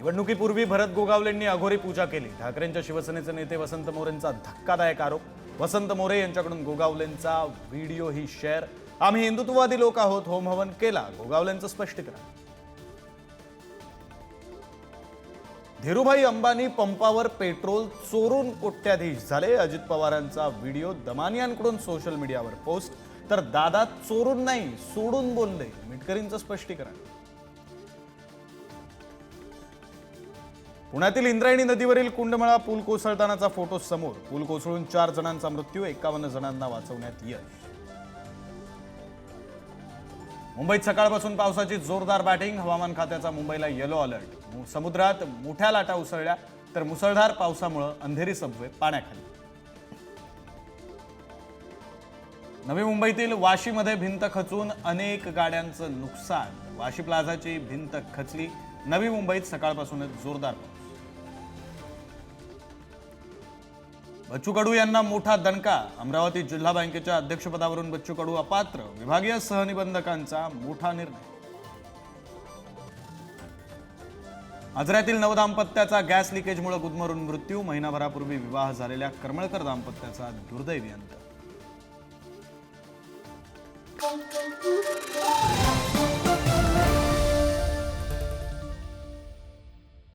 निवडणुकीपूर्वी भरत गोगावलेंनी अघोरी पूजा केली. ठाकरेंच्या शिवसेनेचे नेते वसंत मोरेंचा धक्कादायक आरोप. वसंत मोरे यांच्याकडून गोगावलेंचा व्हिडिओ ही शेअर. आम्ही हिंदुत्ववादी लोक आहोत होम हवन केला. गोगावलेंचं स्पष्टीकरण. धीरूभाई अंबानी पंपावर पेट्रोल चोरून कोट्याधीश झाले. अजित पवारांचा व्हिडिओ दमानियांकडून सोशल मीडियावर पोस्ट. तर दादा चोरून नाही सोडून बोलले. मिटकरींचं स्पष्टीकरण. पुण्यातील इंद्रायणी नदीवरील कुंडमळा पूल कोसळतानाचा फोटो समोर. पूल कोसळून चार जणांचा मृत्यू एकावन्न जणांना वाचवण्यात यश. मुंबईत सकाळपासून पावसाची जोरदार बॅटिंग हवामान खात्याचा मुंबईला येलो अलर्ट समुद्रात मोठ्या लाटा उसळल्या तर मुसळधार पावसामुळे अंधेरी सबवे पाण्याखाली. नवी मुंबईतील वाशीमध्ये भिंत खचून अनेक गाड्यांचं नुकसान. वाशी प्लाझाची भिंत खचली. नवी मुंबईत सकाळपासूनच जोरदार बच्चू कडू यांना मोठा दणका. अमरावती जिल्हा बँकेच्या अध्यक्षपदावरून बच्चू कडू अपात्र. विभागीय सहनिबंधकांचा मोठा निर्णय. आजऱ्यातील नवदाम्पत्याचा गॅस लिकेजमुळे गुदमरून मृत्यू. महिनाभरापूर्वी विवाह झालेल्या करमळकर दाम्पत्याचा दुर्दैवी अंत.